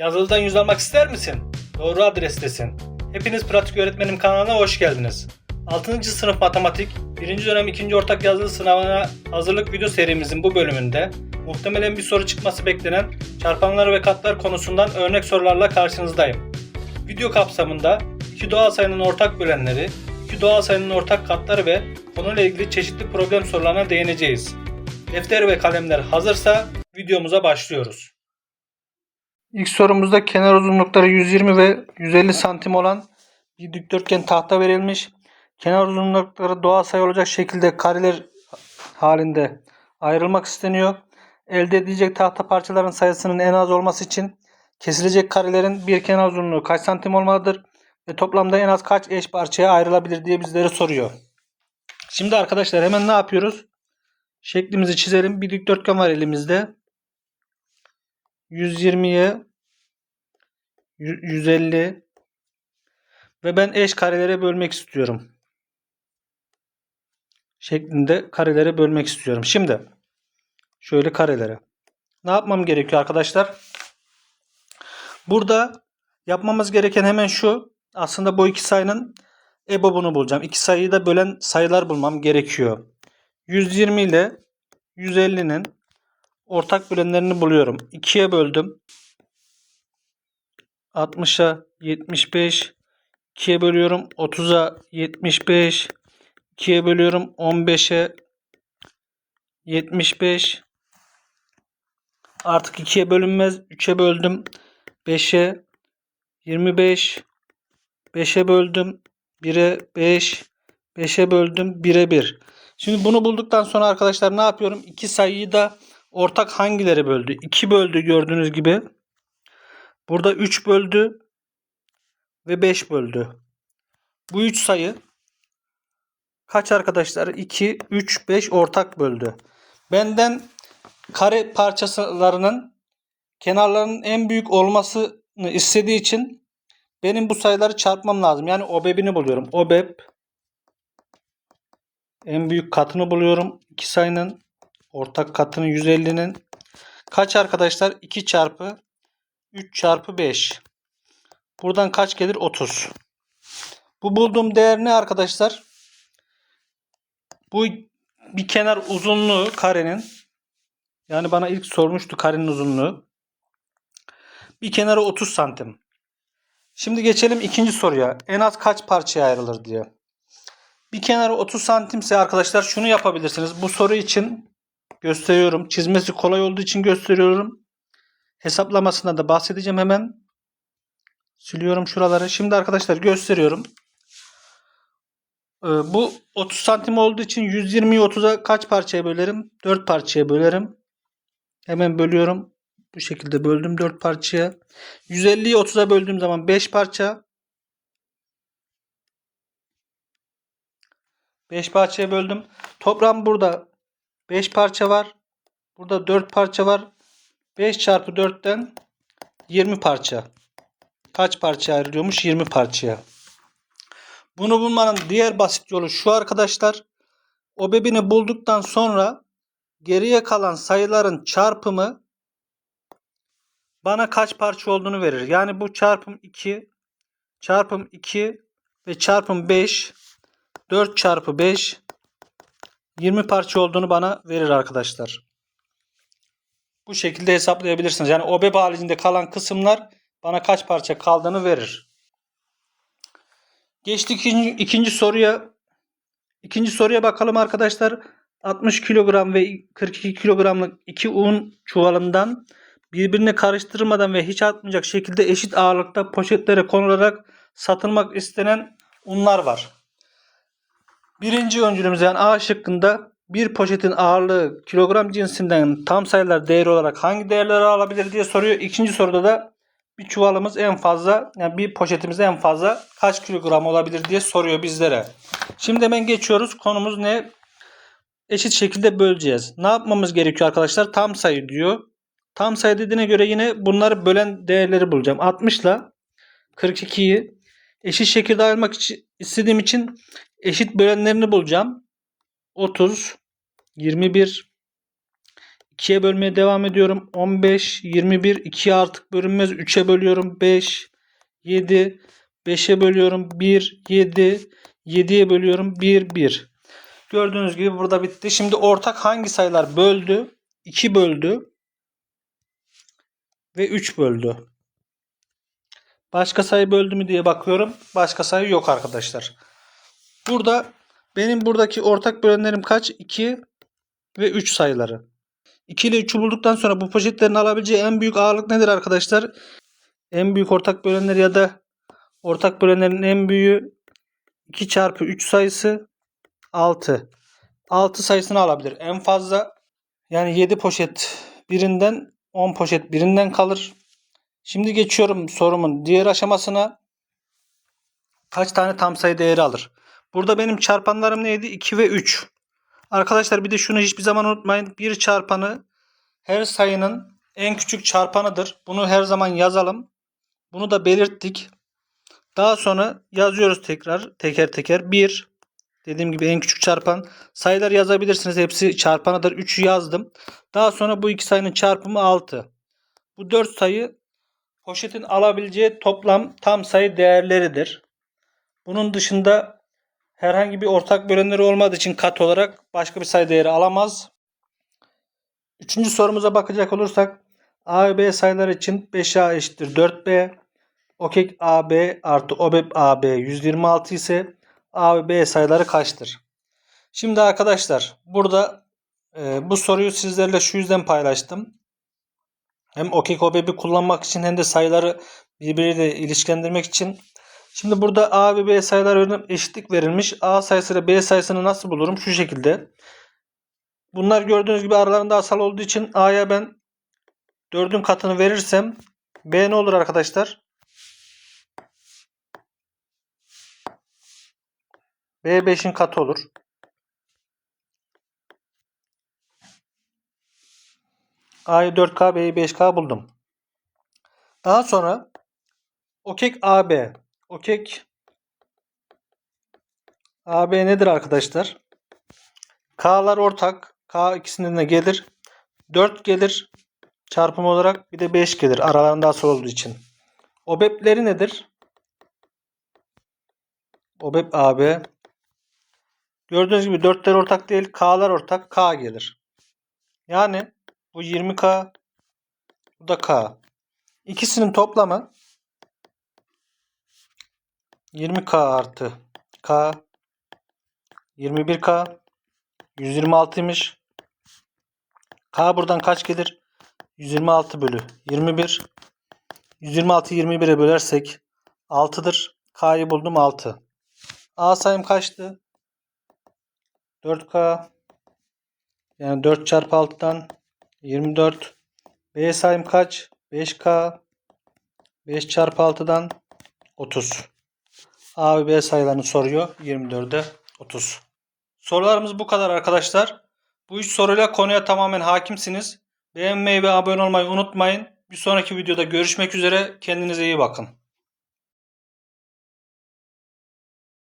Yazılıdan yüz almak ister misin? Doğru adrestesin. Hepiniz Pratik Öğretmenim kanalına hoş geldiniz. 6. sınıf matematik 1. dönem 2. ortak yazılı sınavına hazırlık video serimizin bu bölümünde muhtemelen bir soru çıkması beklenen çarpanlar ve katlar konusundan örnek sorularla karşınızdayım. Video kapsamında iki doğal sayının ortak bölenleri, iki doğal sayının ortak katları ve konuyla ilgili çeşitli problem sorularına değineceğiz. Defter ve kalemler hazırsa videomuza başlıyoruz. İlk sorumuzda kenar uzunlukları 120 ve 150 santim olan bir dikdörtgen tahta verilmiş. Kenar uzunlukları doğal sayı olacak şekilde kareler halinde ayrılmak isteniyor. Elde edilecek tahta parçaların sayısının en az olması için kesilecek karelerin bir kenar uzunluğu kaç santim olmalıdır ve toplamda en az kaç eş parçaya ayrılabilir diye bizlere soruyor. Şimdi arkadaşlar hemen ne yapıyoruz? Şeklimizi çizelim. Bir dikdörtgen var elimizde. 120'ye 150 ve ben eş karelere bölmek istiyorum. Şeklinde karelere bölmek istiyorum. Şimdi şöyle karelere. Ne yapmam gerekiyor arkadaşlar? Burada yapmamız gereken hemen şu. Aslında bu iki sayının EBOB'unu bulacağım. İki sayıyı da bölen sayılar bulmam gerekiyor. 120 ile 150'nin ortak bölenlerini buluyorum. 2'ye böldüm. 60'a 75 2'ye bölüyorum. 30'a 75 2'ye bölüyorum. 15'e 75 artık 2'ye bölünmez. 3'e böldüm. 5'e 25 5'e böldüm. 1'e 5 5'e böldüm. 1'e 1 şimdi bunu bulduktan sonra arkadaşlar ne yapıyorum? İki sayıyı da ortak hangileri böldü 2 böldü gördüğünüz gibi Burada 3 böldü ve 5 böldü. Bu 3 sayı kaç arkadaşlar? 2, 3, 5 ortak böldü. Benden kare parçalarının kenarlarının en büyük olmasını istediği için benim bu sayıları çarpmam lazım. Yani OBEB'ini buluyorum. OBEB en büyük katını buluyorum. İki sayının ortak katını 150'nin kaç arkadaşlar? 2 çarpı 3 çarpı 5. Buradan kaç gelir? 30. Bu bulduğum değer ne arkadaşlar? Bu bir kenar uzunluğu karenin. Yani bana ilk sormuştu karenin uzunluğu. Bir kenarı 30 santim. Şimdi geçelim ikinci soruya. En az kaç parçaya ayrılır diye. Bir kenarı 30 santimse arkadaşlar şunu yapabilirsiniz. Bu soru için gösteriyorum. Çizmesi kolay olduğu için gösteriyorum. Hesaplamasından da bahsedeceğim hemen. Siliyorum şuraları. Şimdi arkadaşlar gösteriyorum. Ee, bu 30 santim olduğu için 120'yi 30'a kaç parçaya bölerim? 4 parçaya bölerim. Hemen bölüyorum. Bu şekilde böldüm 4 parçaya. 150'yi 30'a böldüğüm zaman 5 parça. 5 parçaya böldüm. Toplam burada 5 parça var. Burada 4 parça var. 5 çarpı 4'ten 20 parça. Kaç parça ayrılıyormuş? 20 parçaya. Bunu bulmanın diğer basit yolu şu arkadaşlar. O bebini bulduktan sonra geriye kalan sayıların çarpımı bana kaç parça olduğunu verir. Yani bu çarpım 2, çarpım 2 ve çarpım 5, 4 çarpı 5, 20 parça olduğunu bana verir arkadaşlar. Bu şekilde hesaplayabilirsiniz. Yani OBEB haricinde kalan kısımlar bana kaç parça kaldığını verir. Geçtik ikinci, ikinci soruya. İkinci soruya bakalım arkadaşlar. 60 kilogram ve 42 kilogramlık iki un çuvalından birbirine karıştırmadan ve hiç atmayacak şekilde eşit ağırlıkta poşetlere konularak satılmak istenen unlar var. Birinci öncülümüz yani A şıkkında bir poşetin ağırlığı kilogram cinsinden tam sayılar değeri olarak hangi değerleri alabilir diye soruyor. İkinci soruda da bir çuvalımız en fazla yani bir poşetimiz en fazla kaç kilogram olabilir diye soruyor bizlere. Şimdi hemen geçiyoruz. Konumuz ne? Eşit şekilde böleceğiz. Ne yapmamız gerekiyor arkadaşlar? Tam sayı diyor. Tam sayı dediğine göre yine bunları bölen değerleri bulacağım. 60 ile 42'yi eşit şekilde ayırmak için, istediğim için eşit bölenlerini bulacağım. 30 21 2'ye bölmeye devam ediyorum. 15, 21, 2'ye artık bölünmez. 3'e bölüyorum. 5, 7, 5'e bölüyorum. 1, 7, 7'ye bölüyorum. 1, 1. Gördüğünüz gibi burada bitti. Şimdi ortak hangi sayılar böldü? 2 böldü. Ve 3 böldü. Başka sayı böldü mü diye bakıyorum. Başka sayı yok arkadaşlar. Burada benim buradaki ortak bölenlerim kaç? 2 ve 3 sayıları. 2 ile 3'ü bulduktan sonra bu poşetlerin alabileceği en büyük ağırlık nedir arkadaşlar? En büyük ortak bölenler ya da ortak bölenlerin en büyüğü 2 çarpı 3 sayısı 6. 6 sayısını alabilir. En fazla yani 7 poşet birinden 10 poşet birinden kalır. Şimdi geçiyorum sorumun diğer aşamasına. Kaç tane tam sayı değeri alır? Burada benim çarpanlarım neydi? 2 ve 3. Arkadaşlar bir de şunu hiçbir zaman unutmayın. Bir çarpanı her sayının en küçük çarpanıdır. Bunu her zaman yazalım. Bunu da belirttik. Daha sonra yazıyoruz tekrar teker teker. 1 dediğim gibi en küçük çarpan. Sayılar yazabilirsiniz. Hepsi çarpanıdır. 3'ü yazdım. Daha sonra bu iki sayının çarpımı 6. Bu 4 sayı poşetin alabileceği toplam tam sayı değerleridir. Bunun dışında herhangi bir ortak bölenleri olmadığı için kat olarak başka bir sayı değeri alamaz. Üçüncü sorumuza bakacak olursak A ve B sayıları için 5A eşittir 4B. Okek AB artı OBEP AB 126 ise A ve B sayıları kaçtır? Şimdi arkadaşlar burada e, bu soruyu sizlerle şu yüzden paylaştım. Hem okek OBEP'i kullanmak için hem de sayıları birbiriyle ilişkilendirmek için. Şimdi burada A ve B sayıları eşitlik verilmiş. A sayısıyla B sayısını nasıl bulurum? Şu şekilde. Bunlar gördüğünüz gibi aralarında asal olduğu için A'ya ben 4'ün katını verirsem B ne olur arkadaşlar? B 5'in katı olur. A'yı 4K, B'yi 5K buldum. Daha sonra okek AB. Okek AB nedir arkadaşlar? K'lar ortak. K ikisinden de gelir. 4 gelir çarpım olarak bir de 5 gelir aralarında asıl olduğu için. OBEP'leri nedir? OBEP AB. Gördüğünüz gibi 4'ler ortak değil. K'lar ortak. K gelir. Yani bu 20K bu da K. İkisinin toplamı 20K artı K 21K 126'ymış. K buradan kaç gelir? 126 bölü 21. 126 21'e bölersek 6'dır. K'yı buldum 6. A sayım kaçtı? 4K yani 4 çarpı 6'dan 24. B sayım kaç? 5K 5 çarpı 6'dan 30. A ve B sayılarını soruyor. 24'e 30. Sorularımız bu kadar arkadaşlar. Bu üç soruyla konuya tamamen hakimsiniz. Beğenmeyi ve abone olmayı unutmayın. Bir sonraki videoda görüşmek üzere. Kendinize iyi bakın.